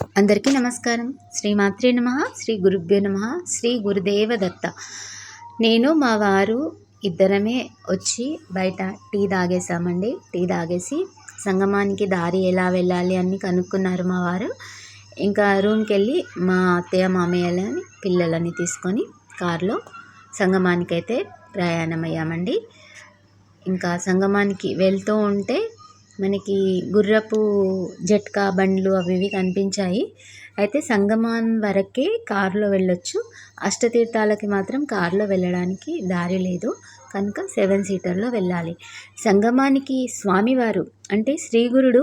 అందరికీ నమస్కారం. శ్రీ మాత్రే నమ శ్రీ గురుభ్యో నమ శ్రీ గురుదేవ దత్త నేను మా వారు ఇద్దరమే వచ్చి బయట టీ తాగేసామండి టీ తాగేసి సంగమానికి దారి ఎలా వెళ్ళాలి అని కనుక్కున్నారు మా వారు. ఇంకా రూమ్కి వెళ్ళి మా అత్తయ్య మామయ్యలని పిల్లలని తీసుకొని కారులో సంగమానికి అయితే ప్రయాణం అయ్యామండి ఇంకా సంగమానికి వెళ్తూ ఉంటే మనకి గుర్రపు జట్కా బండ్లు అవి ఇవి కనిపించాయి. అయితే సంగమాన్ వరకే కారులో వెళ్ళొచ్చు. అష్టతీర్థాలకి మాత్రం కారులో వెళ్ళడానికి దారి లేదు. కనుక సెవెన్ సీటర్లో వెళ్ళాలి. సంగమానికి స్వామివారు అంటే శ్రీగురుడు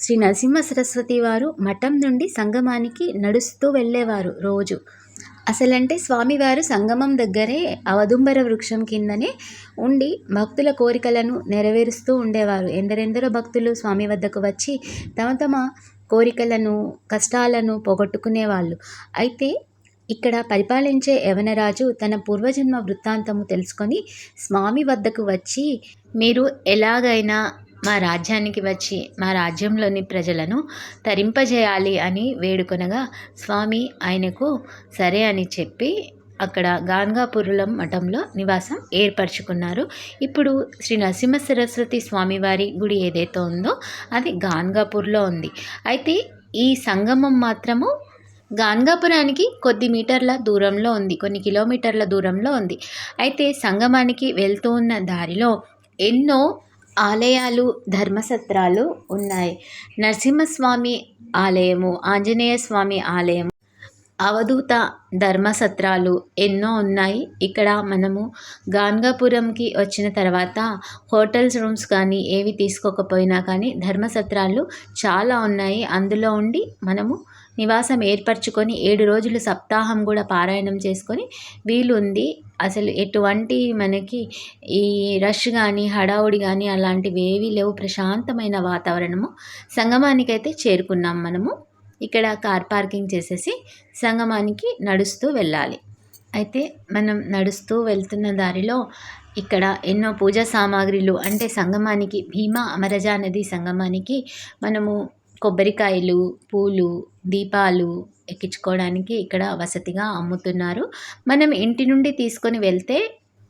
శ్రీ నరసింహ సరస్వతి వారు మఠం నుండి సంగమానికి నడుస్తూ వెళ్ళేవారు రోజు. అసలంటే స్వామివారు సంగమం దగ్గరే అవదుంబర వృక్షం కిందనే ఉండి భక్తుల కోరికలను నెరవేరుస్తూ ఉండేవారు. ఎందరెందరో భక్తులు స్వామి వద్దకు వచ్చి తమ తమ కోరికలను కష్టాలను పోగొట్టుకునేవాళ్ళు. అయితే ఇక్కడ పరిపాలించే యవనరాజు తన పూర్వజన్మ వృత్తాంతము తెలుసుకొని స్వామి వద్దకు వచ్చి మీరు ఎలాగైనా మా రాజ్యానికి వచ్చి మా రాజ్యంలోని ప్రజలను తరింపజేయాలి అని వేడుకొనగా స్వామి ఆయనకు సరే అని చెప్పి అక్కడ గాన్గాపురం మఠంలో నివాసం ఏర్పరచుకున్నారు. ఇప్పుడు శ్రీ నరసింహ సరస్వతి స్వామివారి గుడి ఏదైతే ఉందో అది గాన్గాపూర్లో ఉంది. అయితే ఈ సంగమం మాత్రము గాన్గాపురానికి కొద్ది మీటర్ల దూరంలో ఉంది కొన్ని కిలోమీటర్ల దూరంలో ఉంది. అయితే సంగమానికి వెళ్తూ ఉన్న దారిలో ఎన్నో ఆలయాలు ధర్మసత్రాలు ఉన్నాయి. నరసింహస్వామి ఆలయము ఆంజనేయ స్వామి ఆలయం అవధూత ధర్మసత్రాలు ఎన్నో ఉన్నాయి. ఇక్కడ మనము గాన్గాపురంకి వచ్చిన తర్వాత హోటల్స్ రూమ్స్ కానీ ఏవి తీసుకోకపోయినా కానీ ధర్మసత్రాలు చాలా ఉన్నాయి. అందులో ఉండి మనము నివాసం ఏర్పరచుకొని ఏడు రోజులు సప్తాహం కూడా పారాయణం చేసుకొని వీలుంది. అసలు ఎటువంటి మనకి ఈ రష్ కానీ హడావుడి కానీ అలాంటివి ఏవీ లేవు. ప్రశాంతమైన వాతావరణము. సంగమానికైతే చేరుకున్నాం మనము. ఇక్కడ కార్ పార్కింగ్ చేసేసి సంగమానికి నడుస్తూ వెళ్ళాలి. అయితే మనం నడుస్తూ వెళ్తున్న దారిలో ఇక్కడ ఎన్నో పూజా సామాగ్రిలు అంటే సంగమానికి భీమా అమరజా నది సంగమానికి మనము కొబ్బరికాయలు పూలు దీపాలు ఎక్కించుకోవడానికి ఇక్కడ వసతిగా అమ్ముతున్నారు. మనం ఇంటి నుండి తీసుకొని వెళ్తే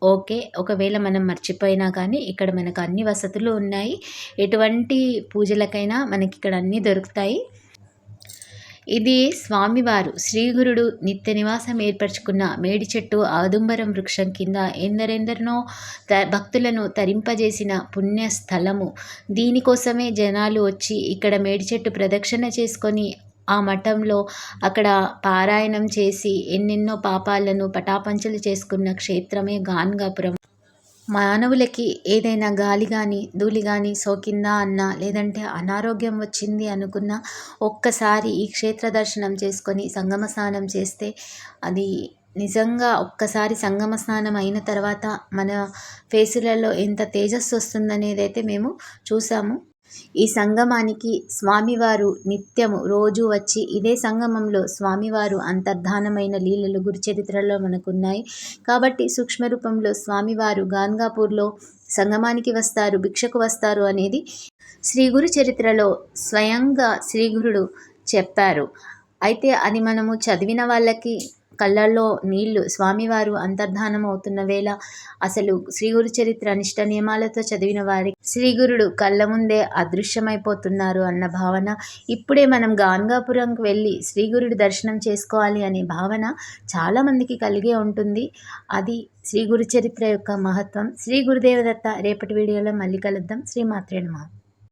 ఓకే ఒకవేళ మనం మర్చిపోయినా కానీ ఇక్కడ మనకు అన్ని వసతులు ఉన్నాయి. ఎటువంటి పూజలకైనా మనకి ఇక్కడ అన్నీ దొరుకుతాయి. ఇది స్వామివారు శ్రీగురుడు నిత్య నివాసం ఏర్పరచుకున్న మేడి చెట్టు ఆదుంబరం వృక్షం కింద ఎందరెందరినో త భక్తులను తరింపజేసిన పుణ్యస్థలము దీనికోసమే జనాలు వచ్చి ఇక్కడ మేడి చెట్టు ప్రదక్షిణ చేసుకొని ఆ మఠంలో అక్కడ పారాయణం చేసి ఎన్నెన్నో పాపాలను పటాపంచలు చేసుకున్న క్షేత్రమే గాన్గాపురం. మానవులకి ఏదైనా గాలి కానీ ధూళి కానీ సోకిందా అన్నా లేదంటే అనారోగ్యం వచ్చింది అనుకున్న ఒక్కసారి ఈ క్షేత్ర దర్శనం చేసుకొని సంగమ స్నానం చేస్తే అది నిజంగా ఒక్కసారి సంగమ స్నానం అయిన తర్వాత మన ఫేసులలో ఎంత తేజస్సు వస్తుందనేది అయితే మేము చూసాము. ఈ సంగమానికి స్వామివారు నిత్యము రోజు వచ్చి ఇదే సంగమంలో స్వామివారు అంతర్ధానమైన లీలలు గురు చరిత్రలో మనకున్నాయి. కాబట్టి సూక్ష్మ రూపంలో స్వామివారు గాన్గాపూర్లో సంగమానికి వస్తారు భిక్షకు వస్తారు అనేది శ్రీ గురు చరిత్రలో స్వయంగా శ్రీగురుడు చెప్పారు. అయితే అది మనము చదివిన వాళ్ళకి కళ్ళల్లో నీళ్ళు. స్వామివారు అంతర్ధానం అవుతున్న వేళ అసలు శ్రీగురు చరిత్ర నిష్ట నియమాలతో చదివిన వారి శ్రీగురుడు కళ్ళ ముందే అదృశ్యమైపోతున్నారు అన్న భావన ఇప్పుడే మనం గాన్గాపురంకి వెళ్ళి శ్రీగురుడు దర్శనం చేసుకోవాలి అనే భావన చాలామందికి కలిగే ఉంటుంది. అది శ్రీ గురు చరిత్ర యొక్క మహత్వం. శ్రీ గురుదేవదత్త రేపటి వీడియోలో మళ్ళీ కలుద్దాం. శ్రీ మాత్రే నమ.